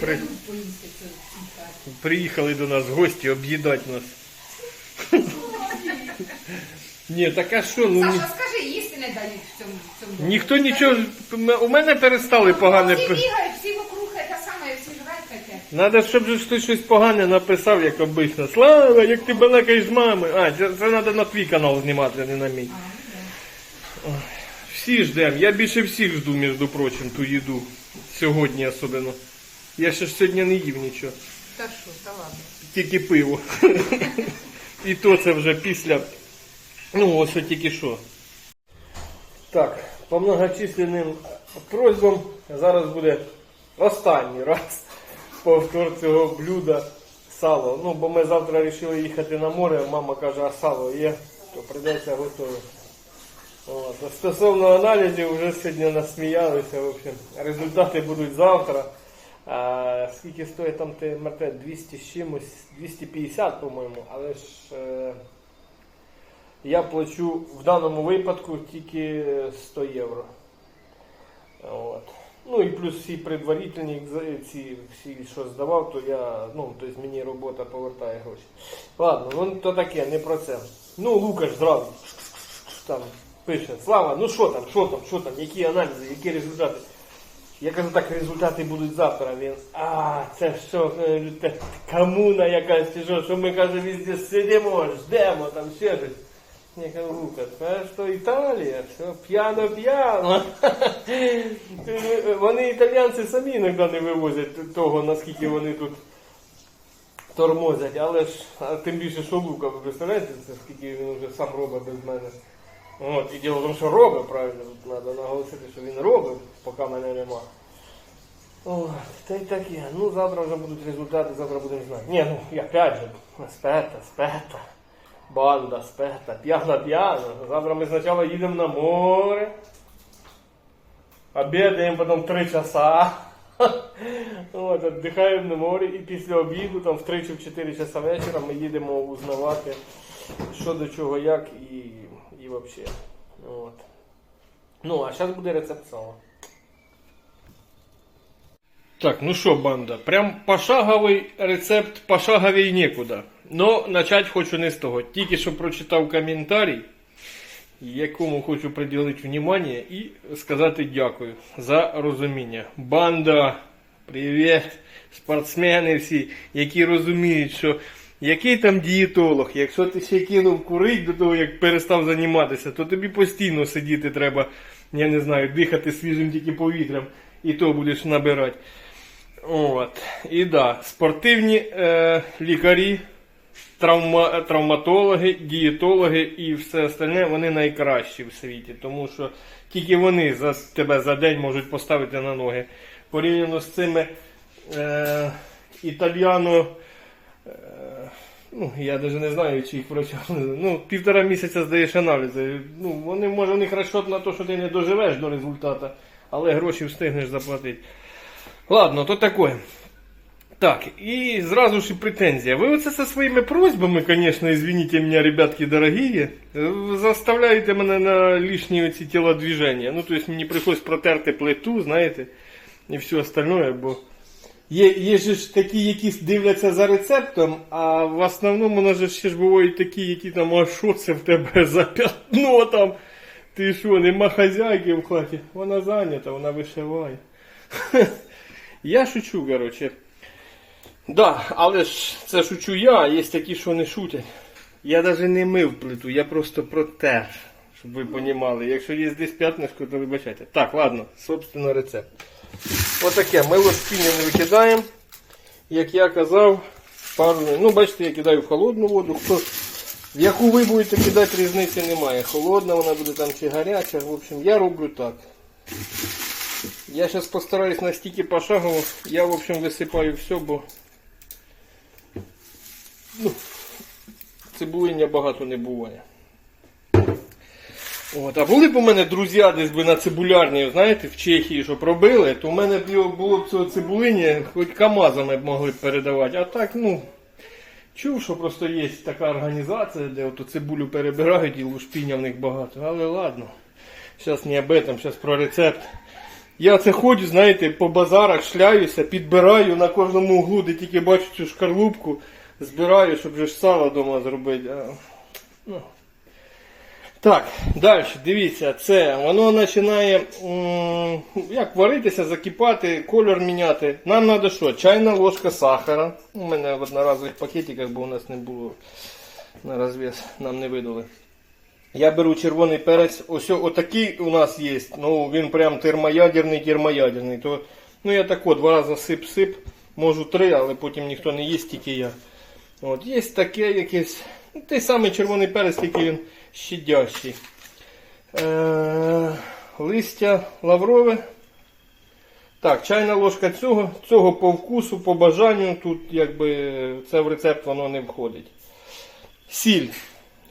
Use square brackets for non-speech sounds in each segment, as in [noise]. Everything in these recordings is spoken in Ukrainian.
При-. Приїхали до нас гості об'їдати нас. Ні, так а що, ну ні- Саша, скажи, їсти не дають в цьому, в цьому домі. ніхто нічого. У мене перестали погане. Всі пи- бігають, всі вокруг те саме, всі жрать таке. Надо, щоб же щось погане написав, як обично. Слава, як ти балакаєш з мами. А, це, це треба на твій канал знімати, а не на мій. Всі ждемо. Я більше всіх жду, між прочим, ту їду. Сьогодні особливо. Я ще ж сьогодні не їв нічого. Та що, та ладно. Тільки пиво. І то це вже після. Ну, ось тільки що. Так, по многочисленним просьбам зараз буде останній раз повтор цього блюда сало. Ну, бо ми завтра вирішили їхати на море, мама каже, а сало є, то прийдеться готове. От. Стосовно аналізів, вже сьогодні насміялися. В общем, результати будуть завтра. А, скільки стоїть там ТМРТ? 200 з чимось, 250, по-моєму, але ж е, я плачу в даному випадку тільки 100 євро. От. Ну і плюс всі предварительні ці всі, що здавав, то я, ну, тобто мені робота повертає гроші. Ладно, ну то таке, не про це. Ну, Лукаш зразу там пише, Слава, ну що там, що там, що там, які аналізи, які результати. Я кажу, так результати будуть завтра. Він, а, це що, е, те, комуна якась, чи що, що ми каже, везде сидимо, ждемо, там ще щось. Я кажу, Лукас, це що Італія, що п'яно-п'яно. [laughs] Вони італійці самі іноді не вивозять того, наскільки вони тут тормозять, але ж а тим більше, що Лука, ви представляєте, це скільки він вже сам робить без мене. От, і діло в тому, що робить, правильно, тут треба наголосити, що він робить, поки мене нема. От, та й таке. Ну, завтра вже будуть результати, завтра будемо знати. Ні, ну, і опять же, спета, спета, банда, спета, п'яна, п'яна. Завтра ми спочатку їдемо на море, обідаємо потім 3 часа. [laughs] От, віддихаємо на морі і після обіду, там в 3 чи в 4 часа вечора ми їдемо узнавати, що до чого, як і, і взагалі. От. Ну, а зараз буде рецепт сала. Так, ну що, банда, прям пошаговий рецепт, пошаговий нікуди. Но начать хочу не з того. Тільки що прочитав коментарій, якому хочу приділити внимание і сказати дякую за розуміння. Банда, привіт, спортсмени всі, які розуміють, що який там дієтолог, якщо ти ще кинув курить до того, як перестав займатися, то тобі постійно сидіти треба, я не знаю, дихати свіжим тільки повітрям, і то будеш набирати. От. І да, спортивні е, лікарі, травма, травматологи, дієтологи і все остальне, вони найкращі в світі, тому що тільки вони за тебе за день можуть поставити на ноги. Порівняно з цими е, італіано. Ну, я навіть не знаю, чи їх врачам. [laughs] Ну, півтора місяця здаєш аналізи. Ну, вони, може, у них розчет на те, що ти не доживеш до результату, але гроші встигнеш заплатити. Ладно, то таке. Так, і зразу ж і претензія. Ви оце зі своїми просьбами, звісно, извините мене, ребятки дорогі, заставляєте мене на лишні оці тілодвіження. Ну, тобто мені приходиться протерти плиту, знаєте, і все остальное, бо є, є ж такі, які дивляться за рецептом, а в основному у же ще ж бувають такі, які там, а що це в тебе за п'ятно там? Ти що, нема хазяйки в хаті? Вона зайнята, вона вишиває. [laughs] Я шучу, коротше. Да, але ж це шучу я, а є такі, що не шутять. Я навіть не мив плиту, я просто протер, щоб ви розуміли. Якщо є десь п'ятнишко, то вибачайте. Так, ладно, собственно, рецепт. Отаке, ми лоскіння не викидаємо. Як я казав, пару. Ну, бачите, я кидаю в холодну воду. Хто, в яку ви будете кидати, різниці немає. Холодна вона буде там чи гаряча. В общем, я роблю так. Я сейчас постараюсь настільки пошагово. Я, в общем, висипаю все, бо ну, цибулиння багато не буває. От, а були б у мене друзі десь би на цибулярні, знаєте, в Чехії, щоб робили, то в мене було б цього цибулиння, хоч КАМАЗами б могли б передавати. А так, ну, чув, що просто є така організація, де ото цибулю перебирають і лушпіння в них багато. Але ладно. Зараз не об этом, зараз про рецепт. Я це ходжу, знаєте, по базарах шляюся, підбираю на кожному углу, де тільки бачу цю шкарлупку, збираю, щоб вже ж сало вдома зробити. А, ну. Так, далі, дивіться, це воно починає як варитися, закипати, кольор міняти. Нам треба що? Чайна ложка сахара. У мене в одноразових пакетиках, бо у нас не було на розв'яз, нам не видали. Я беру червоний перець, ось отакий у нас є. Ну він прям термоядерний, термоядерний. То, ну я тако два рази сип-сип, можу три, але потім ніхто не їсть, тільки я. От, є таке якесь. Ну, той самий червоний перець, тільки він щадящий. Е, листя лаврове. Так, чайна ложка цього, цього по вкусу, по бажанню. Тут якби це в рецепт воно не входить. Сіль.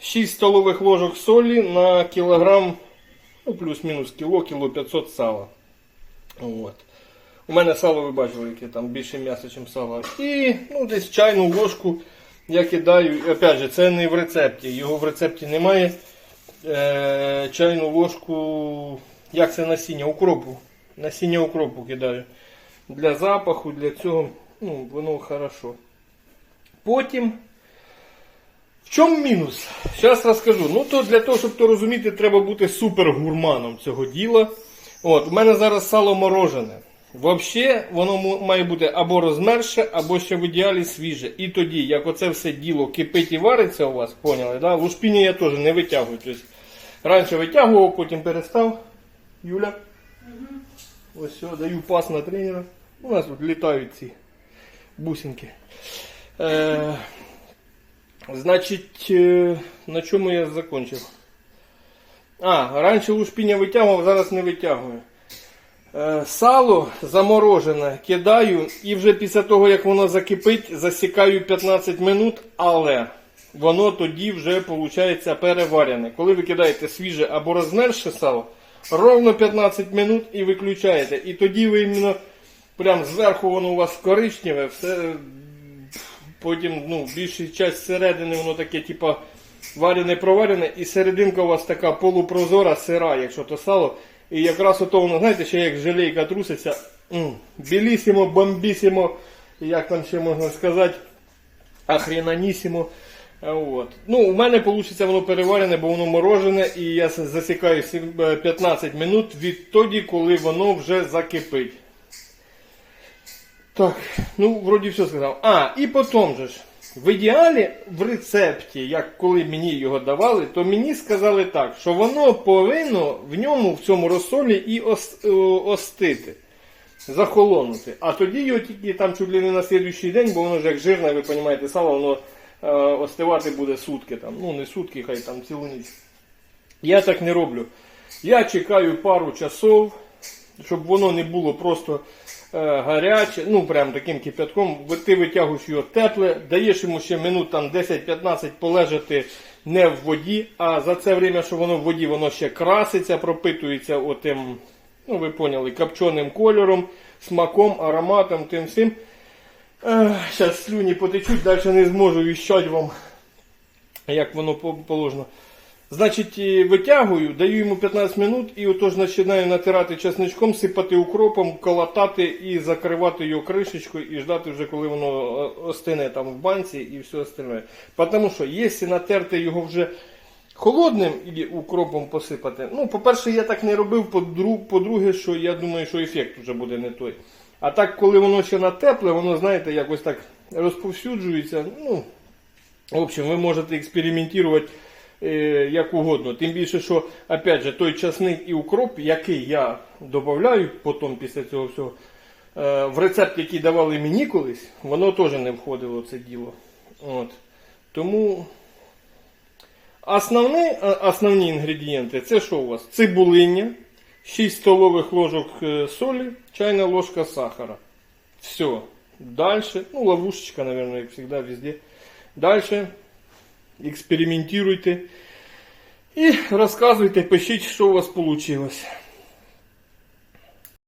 6 столових ложок солі на кілограм, ну плюс-мінус кіло, кіло 500 сала. От. У мене сало, ви бачили, яке там більше м'яса, ніж сало. І ну, десь чайну ложку я кидаю. Опять же, це не в рецепті. Його в рецепті немає. Е, чайну ложку, як це насіння, укропу. Насіння укропу кидаю. Для запаху, для цього, ну, воно хорошо. Потім. В чому мінус? Зараз розкажу. Ну, то для того, щоб то розуміти, треба бути супер гурманом цього діла. От, у мене зараз сало морожене. Взагалі, воно має бути або розмерше, або ще в ідеалі свіже. І тоді, як оце все діло кипить і вариться у вас, поняли? Да? Лушпіння я теж не витягую. Тобто, раніше витягував, потім перестав. Юля. Ось все, даю пас на тренера. У нас тут літають ці бусинки. Е, Значить, е, на чому я закончив? А, раніше лушпіння витягував, зараз не витягую. Е, Сало заморожене кидаю і вже після того, як воно закипить, засікаю 15 минут, але воно тоді вже виходить переварене. Коли ви кидаєте свіже або розмерше сало, ровно 15 минут і виключаєте. І тоді ви іменно прям зверху воно у вас коричневе, все Потім ну, більша часть середини воно таке, типа варене проварене, і серединка у вас така полупрозора, сира, якщо то сало. І якраз ото воно, знаєте, ще як желейка труситься. Білісімо, бомбісімо, як там ще можна сказати, ахренанісімо. А От. Ну, у мене вийде воно переварене, бо воно морожене, і я засікаю е, 15 минут відтоді, коли воно вже закипить. Так, ну, вроді все сказав. А, і потім же ж. В ідеалі в рецепті, як коли мені його давали, то мені сказали так, що воно повинно в ньому, в цьому розсолі і е, остити, захолонути. А тоді його тільки там чуть ли не на слідуючий день, бо воно ж як жирне, ви розумієте, сало, воно е, остивати буде сутки. Там. Ну, не сутки, хай там цілу ніч. Я так не роблю. Я чекаю пару часов, щоб воно не було просто гаряче, ну прям таким кипятком. Ти витягуєш його тепле, даєш йому ще минут там 10-15 полежати не в воді, а за це время, що воно в воді, воно ще краситься, пропитується отим, ну ви поняли, копченим кольором, смаком, ароматом, тим всім. Зараз слюні потечуть, далі не зможу віщати вам, як воно положено. Значить, витягую, даю йому 15 минут і отож починаю натирати чесничком, сипати укропом, колотати і закривати його кришечкою і ждати вже, коли воно е, остине там в банці і все остальне. Тому що, якщо натерти його вже холодним і укропом посипати, ну, по-перше, я так не робив, по-дру- по-друге, що я думаю, що ефект вже буде не той. А так, коли воно ще на тепле, воно, знаєте, якось так розповсюджується. Ну, в общем, ви можете експериментувати як угодно. Тим більше, що опять же, той часник і укроп, який я додаю потім після цього всього, е, в рецепт, який давали мені колись, воно теж не входило в це діло. От. Тому основні, основні інгредієнти це що у вас? Цибулиння, 6 столових ложок е, солі, чайна ложка сахара. Все. Дальше, ну ловушечка, наверное, как всегда, везде. Дальше експериментуйте і розказуйте, пишіть, що у вас вийшло.